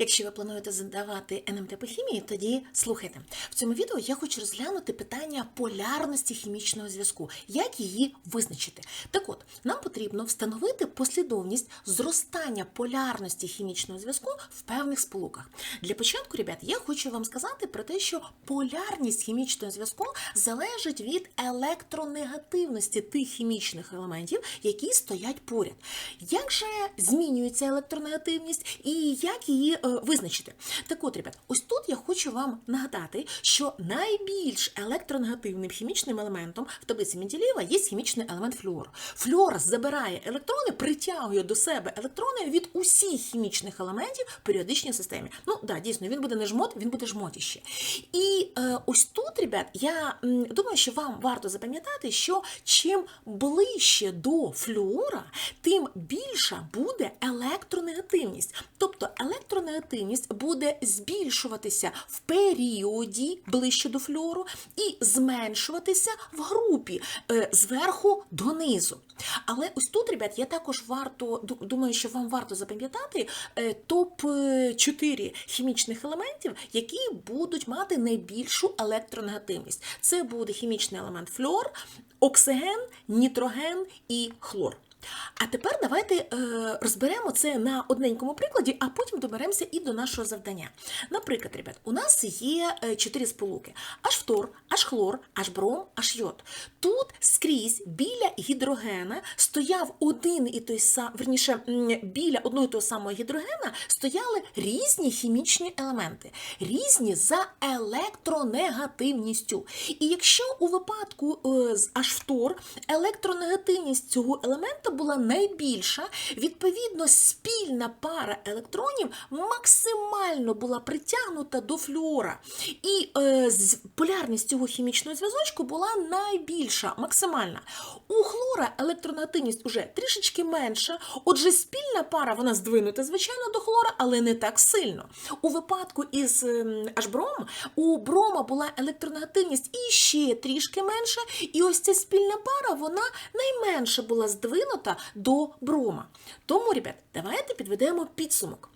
Якщо ви плануєте задавати НМТ по хімії, тоді слухайте. В цьому відео я хочу розглянути питання полярності хімічного зв'язку, як її визначити. Так от, нам потрібно встановити послідовність зростання полярності хімічного зв'язку в певних сполуках. Для початку, ребят, я хочу вам сказати про те, що полярність хімічного зв'язку залежить від електронегативності тих хімічних елементів, які стоять поряд. Як же змінюється електронегативність і як її е, визначити? Так от, ребят, ось тут я хочу вам нагадати, що найбільш електронегативним хімічним елементом в таблиці Менделєєва є хімічний елемент флюор. Флюор забирає електрони, притягує до себе електрони від усіх хімічних елементів в періодичній системі. Ну да, дійсно, він буде не жмот, він буде жмотіще. І е, ось тут, ребят, я думаю, що вам варто запам'ятати, що чим ближче до флюора, тим більша буде електронегативність. Тобто електронегативність буде збільшуватися в періоді ближче до флюору і зменшуватися в групі е, зверху донизу. Але ось тут, ребят, я також варто думаю, що вам варто запам'ятати е, топ 4 хімічних елементів, які будуть мати найбільшу електронегативність. Це буде хімічний елемент флюор, оксиген, нітроген і хлор. А тепер давайте е, розберемо це на одненькому прикладі, а потім доберемося і до нашого завдання. Наприклад, ребят, у нас є е, чотири сполуки: аж фтор, аж хлор, аж бром, аж йод. Тут скрізь біля гідрогена стояв один і той сам, верніше, біля одного і того самого гідрогена стояли різні хімічні елементи, різні за електронегативністю. І якщо у випадку е, з аж фтор електронегативність цього елемента була найбільша, відповідно, спільна пара електронів максимально була притягнута до флюора. І е, полярність цього хімічного зв'язочку була найбільша, максимальна. У хлора електронегативність уже трішечки менша, отже, спільна пара вона здвинута, звичайно, до хлора, але не так сильно. У випадку із ем, аж у брома була електронегативність і ще трішки менша, і ось ця спільна пара, вона найменше була здвинута до брома. Тому, ребят, давайте підведемо підсумок.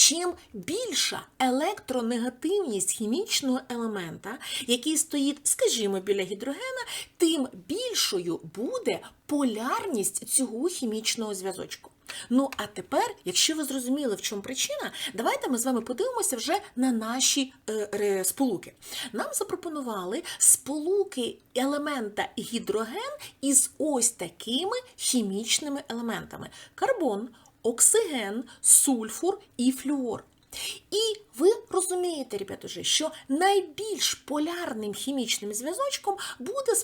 Чим більша електронегативність хімічного елемента, який стоїть, скажімо, біля гідрогена, тим більшою буде полярність цього хімічного зв'язочку. Ну, а тепер, якщо ви зрозуміли, в чому причина, давайте ми з вами подивимося вже на наші е, ре- сполуки. Нам запропонували сполуки елемента гідроген із ось такими хімічними елементами: карбон, оксиген, сульфур і флюор. І ви розумієте, ребята, що найбільш полярним хімічним зв'язочком буде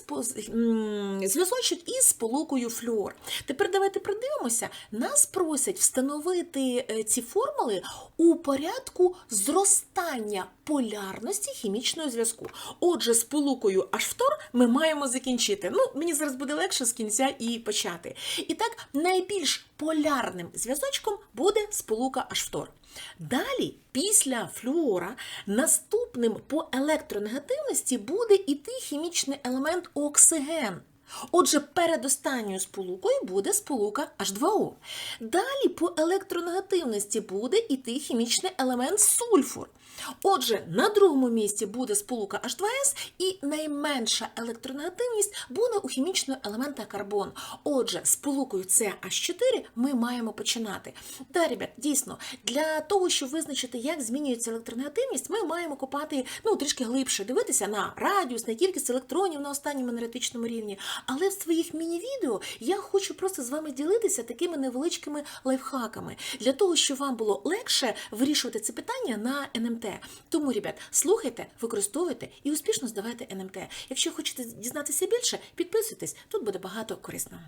зв'язочок із сполукою флюор. Тепер давайте придивимося. Нас просять встановити е, ці формули у порядку зростання полярності хімічного зв'язку. Отже, з сполукою H-фтор ми маємо закінчити. Ну, мені зараз буде легше з кінця і почати. І так, найбільш полярним зв'язочком буде сполука H-фтор. Далі, після флюора, наступним по електронегативності буде іти хімічний елемент оксиген. Отже, передостанньою сполукою буде сполука H2O. Далі по електронегативності буде іти хімічний елемент сульфур. Отже, на другому місці буде сполука H2S і найменша електронегативність буде у хімічного елемента карбон. Отже, сполукою CH4 ми маємо починати. Да, ребят, дійсно, для того, щоб визначити, як змінюється електронегативність, ми маємо копати ну, трішки глибше, дивитися на радіус, на кількість електронів на останньому енергетичному рівні. Але в своїх міні-відео я хочу просто з вами ділитися такими невеличкими лайфхаками для того, щоб вам було легше вирішувати це питання на НМТ. Тому, ребят, слухайте, використовуйте і успішно здавайте НМТ. Якщо хочете дізнатися більше, підписуйтесь, тут буде багато корисного.